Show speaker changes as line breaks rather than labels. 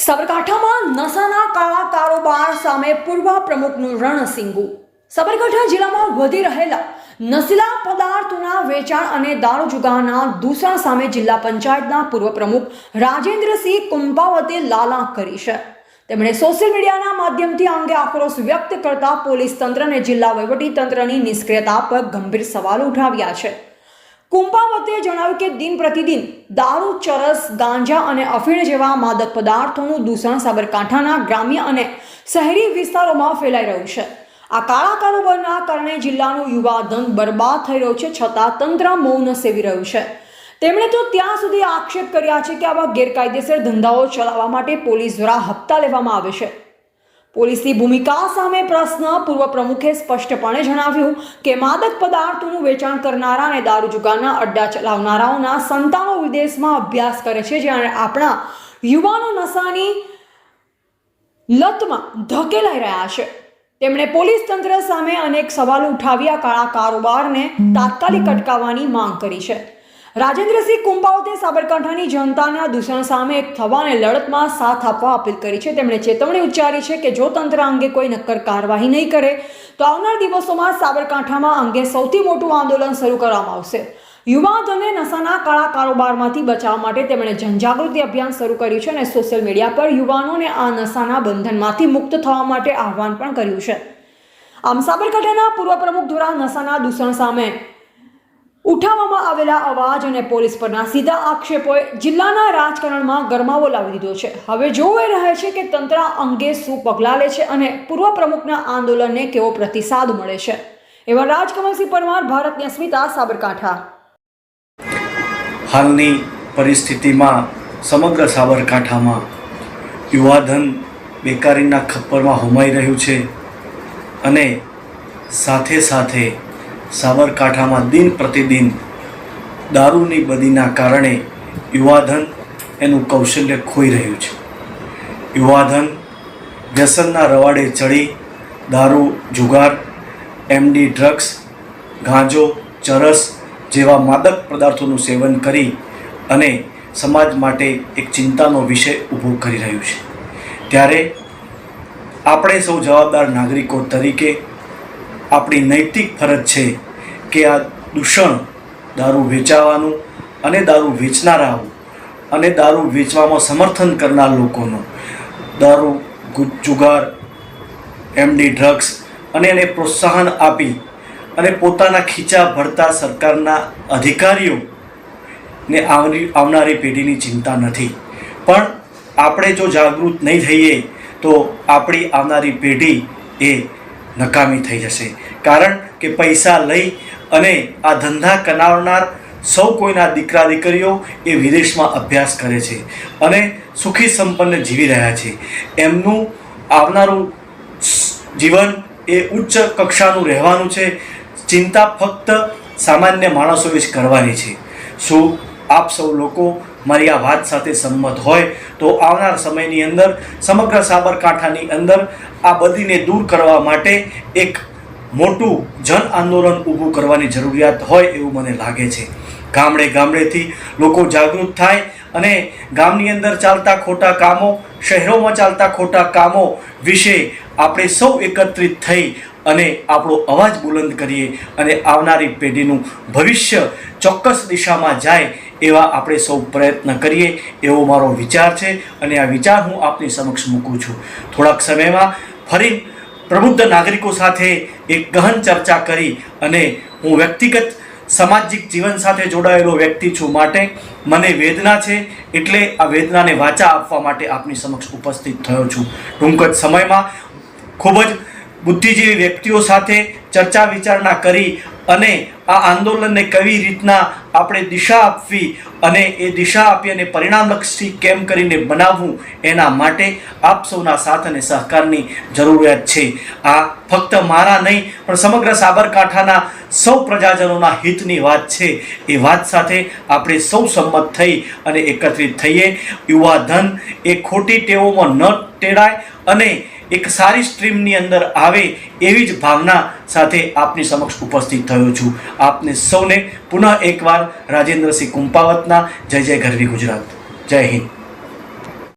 સાબરકાંઠામાં નશાના કાળા કારોબાર સામે પૂર્વ પ્રમુખનું રણસિંગુ. સાબરકાંઠા જિલ્લામાં વધી રહેલા નશીલા પદાર્થોના વેચાણ અને દારૂ જુગારના દૂષણ સામે જિલ્લા પંચાયતના પૂર્વ પ્રમુખ રાજેન્દ્રસિંહ કુંભાવતે લાલા કરી છે. તેમણે સોશિયલ મીડિયાના માધ્યમથી અંગે આક્રોશ વ્યક્ત કરતા પોલીસ તંત્ર અને જિલ્લા વહીવટી તંત્રની નિષ્ક્રિયતા પર ગંભીર સવાલો ઉઠાવ્યા છે. કુંભાવતે જણાવ્યું કે દિન પ્રતિદિન દારૂ, ચરસ, ગાંજા અને અફીણ જેવા માદક પદાર્થોનું દૂષણ સાબરકાંઠાના ગ્રામ્ય અને શહેરી વિસ્તારોમાં ફેલાઈ રહ્યું છે. આ કાળા કારોબારના કારણે જિલ્લાનું યુવાધન બરબાદ થઈ રહ્યું છે છતાં તંત્ર મૌન સેવી રહ્યું છે. તેમણે તો ત્યાં સુધી આક્ષેપ કર્યા છે કે આવા ગેરકાયદેસર ધંધાઓ ચલાવવા માટે પોલીસ દ્વારા હપ્તા લેવામાં આવે છે. પોલીસની ભૂમિકા સામે પ્રશ્ન, પૂર્વ પ્રમુખે સ્પષ્ટપણે જણાવ્યું કે માદક પદાર્થોનું વેચાણ કરનારા અને દારૂ જુગારના અડ્ડા ચલાવનારાઓના સંતાનો વિદેશમાં અભ્યાસ કરે છે, જ્યારે આપણા યુવાનો નશાની લતમાં ધકેલાઈ રહ્યા છે. તેમણે પોલીસ તંત્ર સામે અનેક સવાલો ઉઠાવી આ કાળા કારોબારને તાત્કાલિક અટકાવવાની માંગ કરી છે. રાજેન્દ્રસિંહ કુંભાવતે સાબરકાંઠાની જનતાના દૂષણ સામે એક થવાને લડતમાં સાથ આપવા અપીલ કરી છે. તેમણે ચેતવણી ઉચ્ચારી છે કે જો તંત્ર અંગે કોઈ નક્કર કાર્યવાહી નહીં કરે, તો આવનાર દિવસોમાં સાબરકાંઠામાં અંગે સૌથી મોટું આંદોલન શરૂ કરવામાં આવશે. યુવાધને નશાના કાળા કારોબારમાંથી બચાવવા માટે તેમણે જનજાગૃતિ અભિયાન શરૂ કર્યું છે અને સોશિયલ મીડિયા પર યુવાનોને આ નશાના બંધનમાંથી મુક્ત થવા માટે આહવાન પણ કર્યું છે. આમ સાબરકાંઠાના પૂર્વ પ્રમુખ દ્વારા નશાના દૂષણ સામે ઉઠાવવામાં આવેલા અવાજ અને પોલીસ પરના સીધા આક્ષેપોએ જિલ્લાના રાજકારણમાં ગરમાવો લાવી દીધો છે. હવે જોવાઈ રહે છે કે તંત્ર અંગે શું પગલાં લે છે અને પૂર્વ પ્રમુખના આંદોલનને કેવો પ્રતિસાદ મળે છે. એવા રાજકમલસિંહ પરમાર, ભારતની અસ્મિતા, સાબરકાંઠા.
હાલની પરિસ્થિતિમાં સમગ્ર સાબરકાંઠામાં યુવાધન બેકારીના ખપ્પરમાં હોમાઈ રહ્યું છે અને સાથે સાથે સાબરકાંઠામાં દિન પ્રતિદિન દારૂની બદીના કારણે યુવાધન એનું કૌશલ્ય ખોઈ રહ્યું છે. યુવાધન વ્યસનના રવાડે ચડી, દારૂ, જુગાર, એમડી ડ્રગ્સ, ગાંજો, ચરસ જેવા માદક પદાર્થોનું સેવન કરી અને સમાજ માટે એક ચિંતાનો વિષય ઊભો કરી રહ્યું છે. ત્યારે આપણે સૌ જવાબદાર નાગરિકો તરીકે આપણી નૈતિક ફરજ છે કે આ દૂષણ દારૂ વેચાવાનું અને દારૂ વેચનારાઓ અને દારૂ વેચવામાં સમર્થન કરનાર લોકોનો, દારૂ જુગાર એમડી ડ્રગ્સ અને એને પ્રોત્સાહન આપી અને પોતાના ખીચા ભરતા સરકારના અધિકારીઓ ને આવની આવનારી પેઢીની ચિંતા નથી. પણ આપણે જો જાગૃત નહીં થઈએ તો આપણી આવનારી પેઢી એ નકામી થઈ જશે. કારણ કે પૈસા લઈ અને આ ધંધા કરાવનાર સૌ કોઈના દીકરા દીકરીઓ એ વિદેશમાં અભ્યાસ કરે છે અને સુખી સંપન્ન જીવી રહ્યા છે. એમનું આવનારું જીવન એ ઉચ્ચ કક્ષાનું રહેવાનું છે. ચિંતા ફક્ત સામાન્ય માણસોએ જ કરવાની છે. શું આપ સૌ લોકો મારી આ વાત સાથે સંમત હોય તો આવનાર સમયની અંદર સમગ્ર સાબરકાંઠાની અંદર આ બધીને દૂર કરવા માટે એક મોટું જન આંદોલન ઊભું કરવાની જરૂરિયાત હોય એવું મને લાગે છે. ગામડે ગામડેથી લોકો જાગૃત થાય અને ગામની અંદર ચાલતા ખોટા કામો, શહેરોમાં ચાલતા ખોટા કામો વિશે આપણે સૌ એકત્રિત થઈ અને આપણો અવાજ બુલંદ કરીએ અને આવનારી પેઢીનું ભવિષ્ય ચોક્કસ દિશામાં જાય એવા આપણે સૌ પ્રયત્ન કરીએ એવો મારો વિચાર છે અને આ વિચાર હું આપની સમક્ષ મૂકું છું. થોડાક સમયમાં ફરી પ્રબુદ્ધ નાગરિકો સાથે એક ગહન ચર્ચા કરી અને હું વ્યક્તિગત સામાજિક જીવન સાથે જોડાયેલો વ્યક્તિ છું માટે મને વેદના છે એટલે આ વેદનાને વાચા આપવા માટે આપની સમક્ષ ઉપસ્થિત થયો છું. ટૂંક જ સમયમાં ખૂબ જ બુદ્ધિજીવી વ્યક્તિઓ સાથે ચર્ચા વિચારણા કરી અને આ આંદોલનને કેવી રીતના આપણે દિશા આપવી અને એ દિશા આપી અને પરિણામલક્ષી કેમ કરીને બનાવવું એના માટે આપ સૌના સાથ અને સહકારની જરૂરિયાત છે. આ ફક્ત મારા નહીં, પણ સમગ્ર સાબરકાંઠાના સૌ પ્રજાજનોના હિતની વાત છે. એ વાત સાથે આપણે સૌ સંમત થઈ અને એકત્રિત થઈએ. યુવા ધન એ ખોટી ટેવોમાં ન ટેડાય અને એક સારી સ્ટ્રીમની અંદર આવે એવી જ ભાવના સાથે આપની સમક્ષ ઉપસ્થિત થયો છું. આપને સૌને પુનઃ એકવાર રાજેન્દ્રસિંહ કુંપાવતના જય જય ગરવી ગુજરાત. જય હિન્દ.